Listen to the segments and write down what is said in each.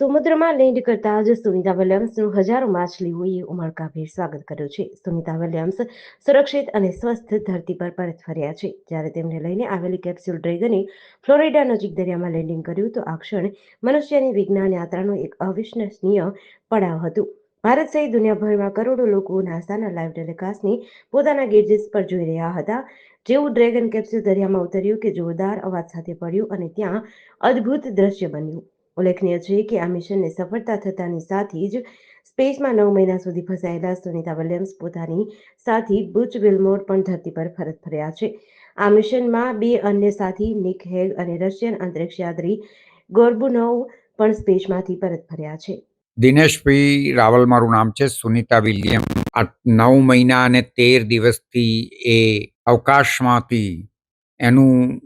સમુદ્રમાં લેન્ડ કરતા જ સુનિતા વિલિયમ્સનું હજારો માછલીઓએ ઉમળકાભેર સ્વાગત કર્યું છે. સુનિતા વિલિયમ્સ સુરક્ષિત અને સ્વસ્થ ધરતી પર પરત ફર્યા છે. જ્યારે તેમને લઈને આવેલી કેપ્સ્યુલ ડ્રેગને ફ્લોરિડા નજીક દરિયામાં લેન્ડિંગ કર્યું તો આ ક્ષણ મનુષ્યની વિજ્ઞાન યાત્રાનું એક અવિશ્વસનીય પડાવ હતું. ભારત સહિત દુનિયાભરમાં કરોડો લોકો નાસાના લાઈવ ટેલિકાસ્ટની પોતાના ગેજેસ પર જોઈ રહ્યા હતા. જેવું ડ્રેગન કેપ્સ્યુલ દરિયામાં ઉતર્યું કે જોરદાર અવાજ સાથે પડ્યું અને ત્યાં અદ્ભુત દ્રશ્ય બન્યું. ઉલ્લેખનીય છે કે આ મિશનને સફળતા થતાની સાથે જ સ્પેસમાં નવ મહિના સુધી ફસાયેલા સુનિતા વિલિયમ્સ પોતાની સાથી બુચ વિલમોર પણ ધરતી પર ફરત ફર્યા છે. આ મિશનમાં બે અન્ય સાથી, નિક હેગ અને રશિયન અંતરિક્ષ યાત્રી ગોર્બુનોવ પણ સ્પેસમાંથી પરત ફર્યા છે. દિનેશભાઈ રાવલ મારું નામ છે. સુનિતા વિલિયમ, આ નવ મહિના અને તેર દિવસથી એ અવકાશમાંથી એનું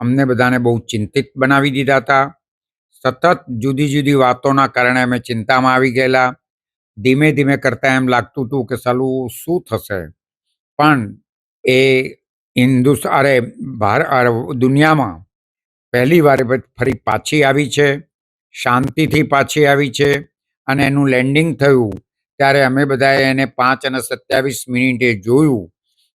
અમને બધાને બહુ ચિંતિત બનાવી દીધા હતા. સતત જુદી જુદી વાતોના કારણે અમે ચિંતામાં આવી ગયેલા. ધીમે ધીમે કરતાં એમ લાગતું હતું કે સાલું શું થશે? પણ એ હિન્દુસ, અરે, ભાર દુનિયામાં પહેલી વાર ફરી પાછી આવી છે, શાંતિથી પાછી આવી છે અને એનું લેન્ડિંગ થયું. ત્યારે અમે બધાએ એને પાંચ અને સત્યાવીસ મિનિટે જોયું.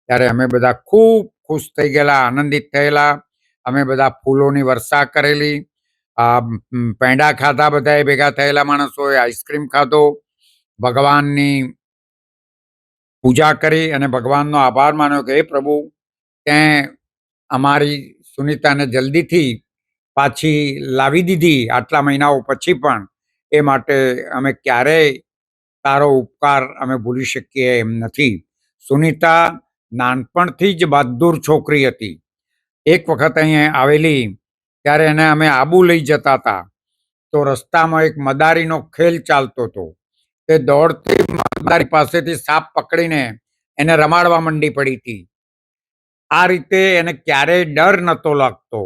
ત્યારે અમે બધા ખૂબ ખુશ થઈ ગયેલા, આનંદિત થયેલા. અમે બધા ફૂલોની વર્ષા કરેલી. આ પેંડા ખાધા બધાએ ભેગા થયેલા માણસોએ આઈસ્ક્રીમ ખાધો. ભગવાનની પૂજા કરી અને ભગવાનનો આભાર માન્યો કે, હે પ્રભુ તે અમારી સુનિતાને જલ્દીથી પાછી લાવી દીધી આટલા મહિનાઓ પછી પણ. એ માટે અમે ક્યારેય તારો ઉપકાર અમે ભૂલી શકીએ એમ નથી. સુનિતા નાનપણથી જ બહાદુર છોકરી હતી. એક વખત અહીંયા આવેલી ત્યારે એને અમે આબુ લઈ જતા હતા. તો રસ્તામાં એક મદારીનો ખેલ ચાલતો હતો. તે દોડતી મદારી પાસેથી સાપ પકડીને એને રમાડવા માંડી પડી હતી. આ રીતે એને ક્યારેય ડર નહોતો લાગતો.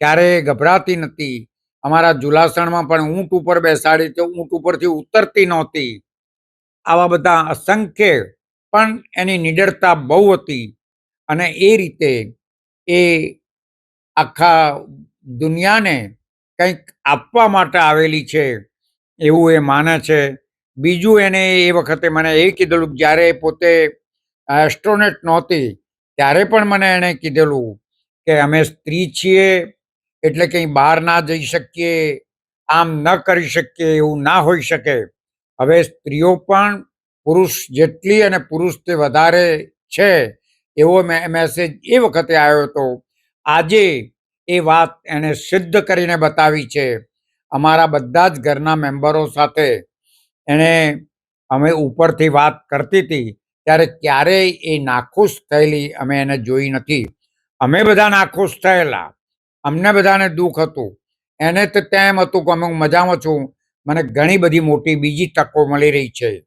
ક્યારેય ગભરાતી નથી અમારા જુલાસણમાં પણ ઊંટ ઉપર બેસાડી તો ઊંટ ઉપરથી ઉતરતી નહોતી. આવા બધા અસંખ્ય પણ એની નિડરતા બહુ હતી. અને એ રીતે એ આખા દુનિયાને કંઈક આપવા માટે આવેલી છે, એવું એ માને છે. બીજું એને એ વખતે મને એ કીધેલું જ્યારે પોતે એસ્ટ્રોનેટ નહોતી, ત્યારે પણ મને એણે કીધેલું કે અમે સ્ત્રી છીએ, એટલે કંઈ બહાર ના જઈ શકીએ, આમ ન કરી શકીએ, એવું ના હોઈ શકે. હવે સ્ત્રીઓ પણ પુરુષ જેટલી અને પુરુષ તે વધારે છે, એવો મેસેજ એ વખતે આવ્યો હતો. આજે એ વાત એણે સિદ્ધ કરીને બતાવી છે. અમારા બધા જ ઘરના મેમ્બરો સાથે એણે અમે ઉપરથી વાત કરતી હતી, ત્યારે ક્યારેય એ નાખુશ થયેલી અમે એને જોઈ નથી. અમે બધા નાખુશ થયેલા. અમને બધાને દુઃખ હતું. એને તો તેમ હતું કે અમે મજામાં છું. મને ઘણી બધી મોટી બીજી તકો મળી રહી છે.